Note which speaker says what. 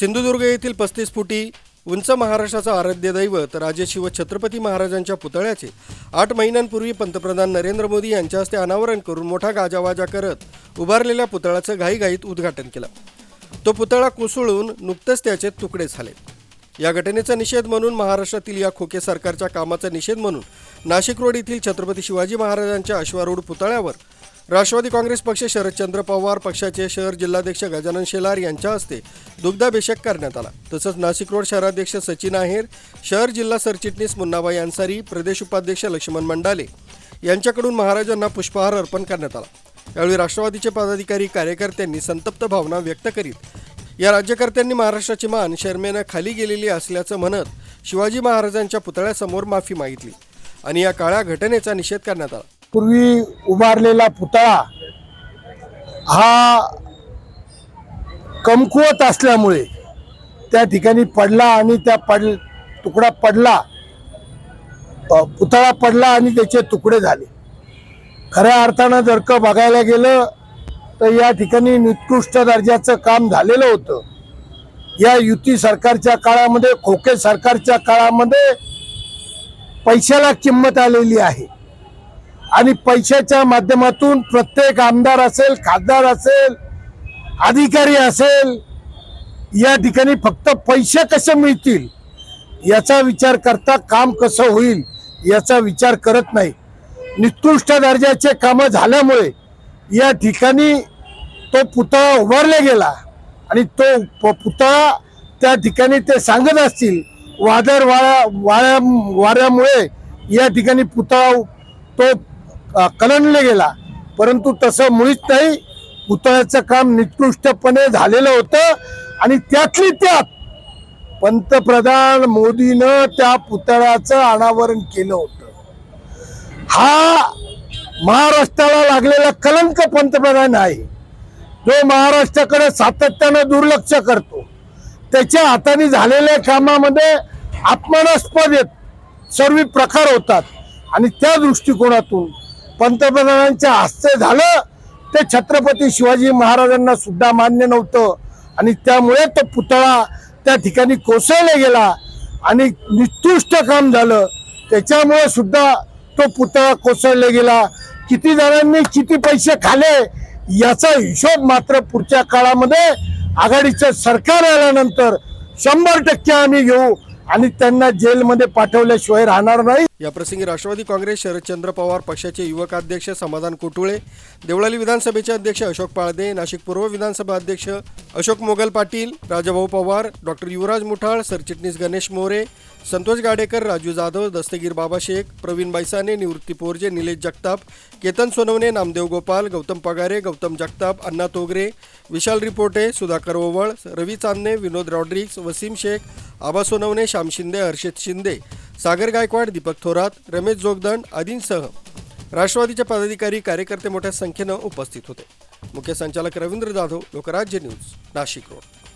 Speaker 1: सिंधुदुर्ग येथील पस्तीस फुटी उंच महाराष्ट्राचा आराध्य दैवत राजे शिव छत्रपती महाराजांच्या पुतळ्याचे आठ महिन्यांपूर्वी पंतप्रधान नरेंद्र मोदी यांच्या हस्ते अनावरण करून मोठा गाजावाजा करत उभारलेल्या पुतळ्याचं घाईघाईत उद्घाटन केलं. तो पुतळा कोसळून नुकतेच त्याचे तुकडे झाले. या घटनेचा निषेध म्हणून महाराष्ट्रातील या खोके सरकारच्या कामाचा निषेध म्हणून नाशिक रोड येथील छत्रपती शिवाजी महाराजांच्या अश्वारूढ पुतळ्यावर राष्ट्रवादी काँग्रेस पक्ष शरदचंद्र पवार पक्षाचे शहर जिल्हाध्यक्ष गजानन शेलार यांच्या हस्ते दुग्धाभिषेक करण्यात आला. तसंच नाशिक रोड शहराध्यक्ष सचिन आहेर शहर जिल्हा सरचिटणीस मुन्नाबाई अन्सारी प्रदेश उपाध्यक्ष लक्ष्मण मंडाले यांच्याकडून महाराजांना पुष्पहार अर्पण करण्यात आला. यावेळी राष्ट्रवादीचे पदाधिकारी कार्यकर्त्यांनी संतप्त भावना व्यक्त करीत या राज्यकर्त्यांनी महाराष्ट्राची मान शर्मेनं खाली गेलेली असल्याचं म्हणत शिवाजी महाराजांच्या पुतळ्यासमोर माफी मागितली आणि या काळ्या घटनेचा निषेध करण्यात आला.
Speaker 2: पूर्वी उभारलेला पुतळा हा कमकुवत असल्यामुळे त्या ठिकाणी पडला आणि त्या पड तुकडा पडला पुतळा पडला आणि त्याचे तुकडे झाले. खऱ्या अर्थानं जर का बघायला गेलं तर या ठिकाणी निकृष्ट दर्जाचं काम झालेलं होतं. या युती सरकारच्या काळामध्ये खोके सरकारच्या काळामध्ये पैशाला किंमत आलेली आहे. आणि पैशाच्या माध्यमातून प्रत्येक आमदार असेल खासदार असेल अधिकारी असेल या ठिकाणी फक्त पैसे कसे मिळतील याचा विचार करता काम कसं होईल याचा विचार करत नाही. निकृष्ट दर्जाचे कामं झाल्यामुळे या ठिकाणी तो पुतळा उभारला गेला आणि तो पुतळा त्या ठिकाणी ते सांगत असतील वादळ वाळ्या वाळ्या वाऱ्यामुळे या ठिकाणी पुतळा तो कलंडले गेला. परंतु तसं मुळीच नाही. पुतळ्याचं काम निकृष्टपणे झालेलं होतं आणि त्यातली त्यात पंतप्रधान मोदीनं त्या पुतळ्याचं अनावरण केलं होतं. हा महाराष्ट्राला लागलेला कलंक पंतप्रधान आहे. जो महाराष्ट्राकडे सातत्यानं दुर्लक्ष करतो. त्याच्या हाताने झालेल्या कामामध्ये अपमानास्पद सर्व प्रकार होतात. आणि त्या दृष्टिकोनातून पंतप्रधानांच्या हस्ते झालं ते छत्रपती शिवाजी महाराजांना सुद्धा मान्य नव्हतं. आणि त्यामुळे तो पुतळा त्या ठिकाणी कोसळला गेला आणि निकृष्ट काम झालं. त्याच्यामुळे सुद्धा तो पुतळा कोसळला गेला. किती जणांनी किती पैसे खाले याचा हिशोब मात्र पुढच्या काळामध्ये आघाडीचं सरकार आल्यानंतर शंभर टक्के आम्ही घेऊ. आणि त्यांना जेलमध्ये पाठवल्याशिवाय राहणार नाही.
Speaker 1: या प्रसंगी राष्ट्रवादी काँग्रेस शरदचंद्र पवार पक्षाचे युवक अध्यक्ष समाधान कोटुळे देवळाली विधानसभेचे अध्यक्ष अशोक पाळदे नाशिक पूर्व विधानसभा अध्यक्ष अशोक मोगल पाटील राजाभाऊ पवार डॉक्टर युवराज मुठाळ सरचिटणीस गणेश मोरे संतोष गाडेकर राजू जाधव दस्तगीर बाबा शेख प्रवीण बैसाने निवृत्ती पोरजे निलेश जगताप केतन सोनवणे नामदेव गोपाल गौतम पगारे गौतम जगताप अण्णा तोगरे विशाल रिपोटे सुधाकर ओवळ रवी चांदणे विनोद रॉड्रिक्स वसीम शेख आबा सोनवणे श्याम शिंदे हर्षित शिंदे सागर गायकवाड दीपक थोरात रमेश जोगदंड आदींसह राष्ट्रवादीचे पदाधिकारी कार्यकर्ते मोठ्या संख्येनं उपस्थित होते. मुख्य संचालक रवींद्र जाधव लोकराज्य न्यूज नाशिक रोड.